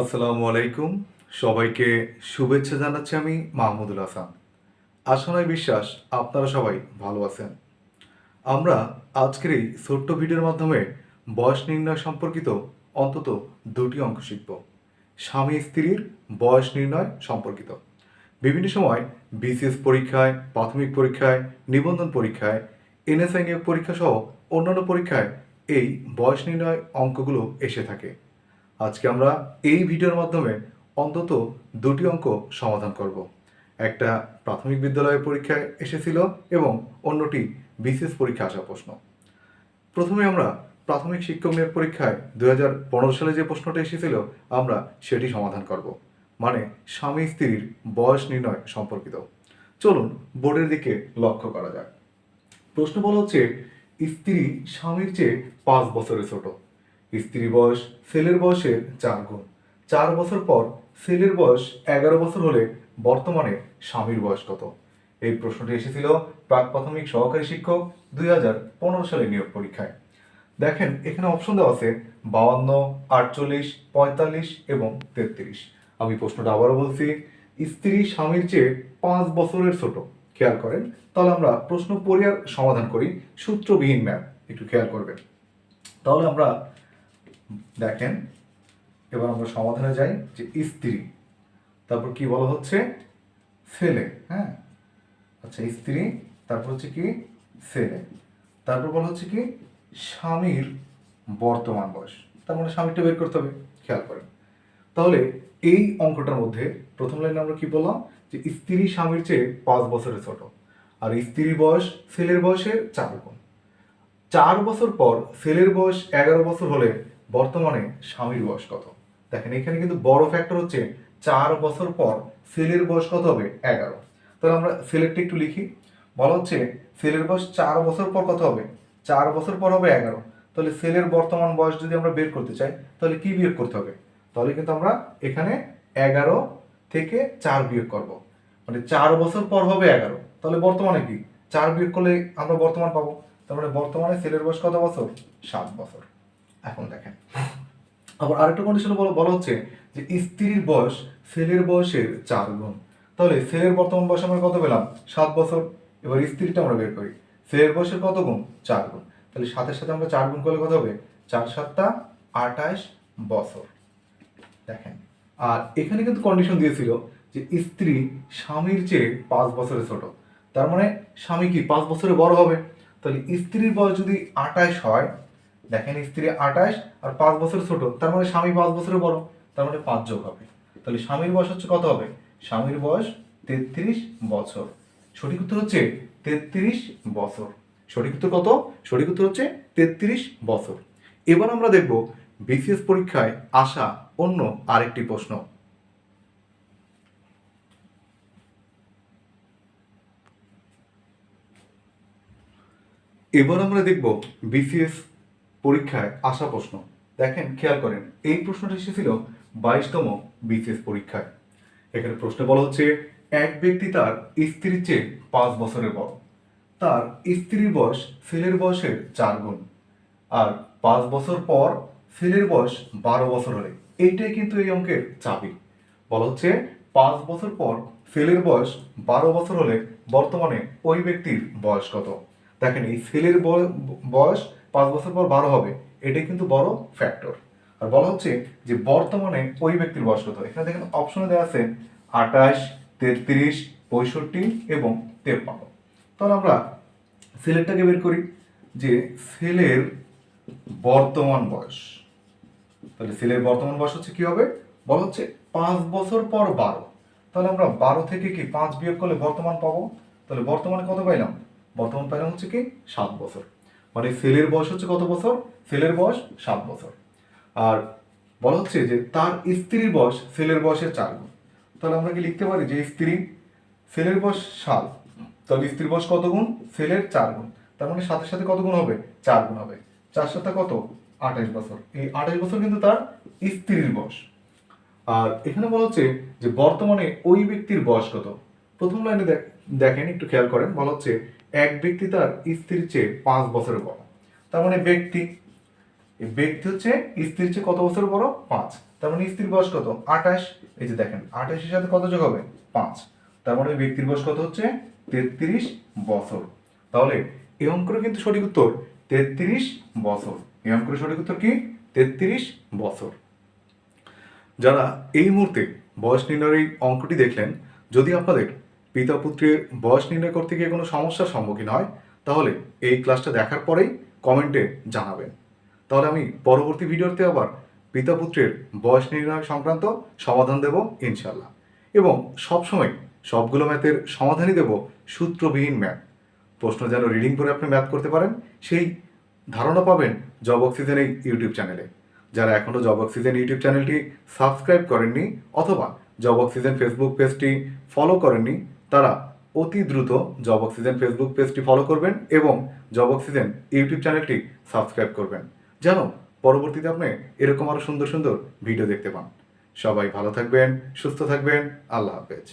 আসসালামু আলাইকুম। সবাইকে শুভেচ্ছা জানাচ্ছি আমি মাহমুদুল হাসান। আশা নয় বিশ্বাস, আপনারা সবাই ভালো আছেন। আমরা আজকের এই ছোট্ট ভিডিওর মাধ্যমে বয়স নির্ণয় সম্পর্কিত অন্তত দুটি অঙ্ক শিখব। স্বামী স্ত্রীর বয়স নির্ণয় সম্পর্কিত। বিভিন্ন সময় বিসিএস পরীক্ষায়, প্রাথমিক পরীক্ষায়, নিবন্ধন পরীক্ষায়, এনএসআই পরীক্ষা সহ অন্যান্য পরীক্ষায় এই বয়স নির্ণয় অঙ্কগুলো এসে থাকে। আজকে আমরা এই ভিডিওর মাধ্যমে অন্তত দুটি অঙ্ক সমাধান করব। একটা প্রাথমিক বিদ্যালয়ের পরীক্ষায় এসেছিল এবং অন্যটি বিসিএস পরীক্ষা আসা প্রশ্ন। প্রথমে আমরা প্রাথমিক শিক্ষক নিয়োগ পরীক্ষায় দু হাজার পনেরো সালে যে প্রশ্নটা এসেছিল, আমরা সেটি সমাধান করব। মানে স্বামী স্ত্রীর বয়স নির্ণয় সম্পর্কিত। চলুন বোর্ডের দিকে লক্ষ্য করা যাক। প্রশ্ন বলা হচ্ছে, স্ত্রী স্বামীর চেয়ে পাঁচ বছরের ছোট। স্ত্রী বয়স ছেলের বয়সের চার গুণ। চার বছর পর ছেলের বয়স এগারো বছর হলে বর্তমানে স্বামীর বয়স কত? এই প্রশ্নটি এসেছিল প্রাক প্রাথমিক সহকারী শিক্ষক দুই হাজার পনেরো সালে নিয়োগ পরীক্ষায়। দেখেন, এখানে অপশন দেওয়া আছে বাউান্ন আটচল্লিশ, পঁয়তাল্লিশ এবং তেত্রিশ। আমি প্রশ্নটা আবারও বলছি, স্ত্রী স্বামীর চেয়ে পাঁচ বছরের ছোট। খেয়াল করেন, তাহলে আমরা প্রশ্ন পড়ে আর সমাধান করি। সূত্রবিহীন ম্যাপ, একটু খেয়াল করবেন। তাহলে আমরা দেখেন, এবার আমরা সমাধানে যাই যে স্ত্রী। তারপর কি বলা হচ্ছে? ছেলে হ্যাঁ? আচ্ছা স্ত্রী, তারপর হচ্ছে কি? ছেলে। তারপর বলা হচ্ছে কি? স্বামীর বর্তমান বয়স। তার মানে স্বামীরটা বের করতে হবে, খেয়াল করেন। তাহলে এই অঙ্কটার মধ্যে প্রথম লাইনে আমরা কি বললাম? যে স্ত্রী স্বামীর চেয়ে পাঁচ বছরের ছোট, আর স্ত্রীর বয়স ছেলের বয়সের চার গুণ। চার বছর পর ছেলের বয়স এগারো বছর হলে বর্তমানে স্বামীর বয়স কত? দেখেন, এখানে কিন্তু বড় ফ্যাক্টর হচ্ছে চার বছর পর ছেলের বয়স কত হবে? এগারো। তাহলে আমরা ছেলেরটা একটু লিখি। বলা হচ্ছে ছেলের বয়স চার বছর পর কত হবে? চার বছর পর হবে এগারো। তাহলে ছেলের বর্তমান বয়স যদি আমরা বের করতে চাই, তাহলে কি বিয়োগ করতে হবে? তাহলে কিন্তু আমরা এখানে এগারো থেকে চার বিয়োগ করব। মানে চার বছর পর হবে এগারো। তাহলে বর্তমানে কি? চার বিয়োগ করলে আমরা বর্তমান পাবো। তার মানে বর্তমানে ছেলের বয়স কত বছর? সাত বছর। এখন দেখেন। আবার আরেকটা কন্ডিশন বলো বলা হচ্ছে যে স্ত্রীর বয়স ছেলের বয়সের চার গুণ। তাহলে ছেলের বর্তমান বয়স আমরা কত পেলাম? সাত বছর। এবার স্ত্রীটা আমরা বের করি। ছেলের বয়সের কত গুণ? চার গুণ। তাহলে সাথের সাথে আমরা চার গুণ করলে কত হবে? চার সাতটা আঠাশ বছর। দেখেন। আর এখানে কিন্তু কন্ডিশন দিয়েছিল যে স্ত্রী স্বামীর চেয়ে পাঁচ বছরের ছোট। তার মানে স্বামী কি পাঁচ বছরে বড় হবে? তাহলে স্ত্রীর বয়স যদি আঠাশ হয় দেখেন স্ত্রী আঠাশ আর পাঁচ বছর ছোট, তার মানে স্বামী পাঁচ বছরের বড়, তার মানে পাঁচ যোগ হবে। তাহলে স্বামীর বয়স হচ্ছে কত হবে? স্বামীর বয়স তেত্রিশ বছর। সঠিক উত্তর হচ্ছে তেত্রিশ বছর। সঠিক উত্তর কত? সঠিক উত্তর হচ্ছে তেত্রিশ বছর। এবার আমরা দেখব বিসিএস পরীক্ষায় আসা অন্য আরেকটি প্রশ্ন। এবার আমরা দেখব বিসিএস পরীক্ষায় আসা প্রশ্ন। দেখেন, খেয়াল করেন, এই প্রশ্নটা এসেছিল বাইশতম বিসিএস পরীক্ষায়। এখানে প্রশ্নে বলা হচ্ছে, এক ব্যক্তি তার স্ত্রীর চেয়ে পাঁচ বছরের বড়। তার স্ত্রীর বয়স ছেলের বয়সের চার গুণ। আর পাঁচ বছর পর ছেলের বয়স বারো বছর হলে। এইটাই কিন্তু এই অঙ্কের চাবি। বলা হচ্ছে, পাঁচ বছর পর ছেলের বয়স বারো বছর হলে বর্তমানে ওই ব্যক্তির বয়স কত? দেখেন, এই ছেলের বয়- বয়স পাঁচ বছর পর বারো হবে, এটাই কিন্তু বড় ফ্যাক্টর আর বলা হচ্ছে যে বর্তমানে ওই ব্যক্তির বয়স কত? এখানে দেখেন অপশনে দেওয়া আছে আঠাশ, তেত্রিশ, পঁয়ষট্টি এবং তেপ্পান্ন। তাহলে আমরা ছেলেরটাকে বের করি, যে ছেলের বর্তমান বয়স। তাহলে ছেলের বর্তমান বয়স হচ্ছে কি হবে? বলা হচ্ছে পাঁচ বছর পর বারো। তাহলে আমরা বারো থেকে কি পাঁচ বিয়োগ করলে বর্তমান পাবো? তাহলে বর্তমানে কত পাইলাম? বর্তমান পাইলাম হচ্ছে কি সাত বছর। মানে ছেলের বয়স হচ্ছে কত বছর? ছেলের বয়স সাত বছর। আর বলা হচ্ছে যে তার স্ত্রীর বয়স ছেলের বয়সের চার গুণ। তাহলে আমরা কি লিখতে পারি যে স্ত্রী ছেলের বয়স সাত? তাহলে স্ত্রীর বয়স কত গুণ? ছেলের চার গুণ। তার মানে সাথে সাথে কত গুণ হবে? চার গুণ হবে। চার সাথে কত? আঠাশ বছর। এই আঠাশ বছর কিন্তু তার স্ত্রীর বয়স। আর এখানে বলা হচ্ছে যে বর্তমানে ওই ব্যক্তির বয়স কত? প্রথম লাইনে দেখ- দেখেন, একটু খেয়াল করেন। বলা হচ্ছে এক ব্যক্তি তার স্ত্রীর চেয়ে পাঁচ বছরের বড়। তার মানে ব্যক্তি ব্যক্তি হচ্ছে স্ত্রীর চেয়ে কত বছর বড়? পাঁচ। তার মানে স্ত্রীর বয়স কত? আঠাশ। এই যে দেখেন, আঠাশের সাথে কত যোগ হবে? পাঁচ। তার মানে ব্যক্তির বয়স কত হচ্ছে? তেত্রিশ বছর। তাহলে এই অঙ্কের কিন্তু সঠিক উত্তর, তেত্রিশ বছর। এই অঙ্কের সঠিক উত্তর কি? তেত্রিশ বছর। যারা এই মুহূর্তে বয়স নির্ণয়ের এই অঙ্কটি দেখলেন, যদি আপনাদের পিতা পুত্রের বয়স নির্ণয় করতে গিয়ে কোনো সমস্যার সম্মুখীন হয়? তাহলে এই ক্লাসটা দেখার পরেই কমেন্টে জানাবেন। তাহলে আমি পরবর্তী ভিডিওতে আবার পিতা পুত্রের বয়স নির্ণয় সংক্রান্ত সমাধান দেব ইনশাল্লাহ এবং সবসময় সবগুলো ম্যাথের সমাধানই দেব সূত্রবিহীন ম্যাথ। প্রশ্ন যেন রিডিং করে আপনি ম্যাথ করতে পারেন, সেই ধারণা পাবেন জব অক্সিজেন এই ইউটিউব চ্যানেলে। যারা এখনও জব অক্সিজেন ইউটিউব চ্যানেলটি সাবস্ক্রাইব করেননি অথবা জব অক্সিজেন ফেসবুক পেজটি ফলো করেননি তারা অতি দ্রুত জব অক্সিজেন ফেসবুক পেজটি ফলো করবেন এবং জব অক্সিজেন ইউটিউব চ্যানেলটি সাবস্ক্রাইব করবেন। যেন পরবর্তীতে আপনি এরকম আরও সুন্দর সুন্দর ভিডিও দেখতে পান। সবাই ভালো থাকবেন, সুস্থ থাকবেন, আল্লাহ হাফেজ।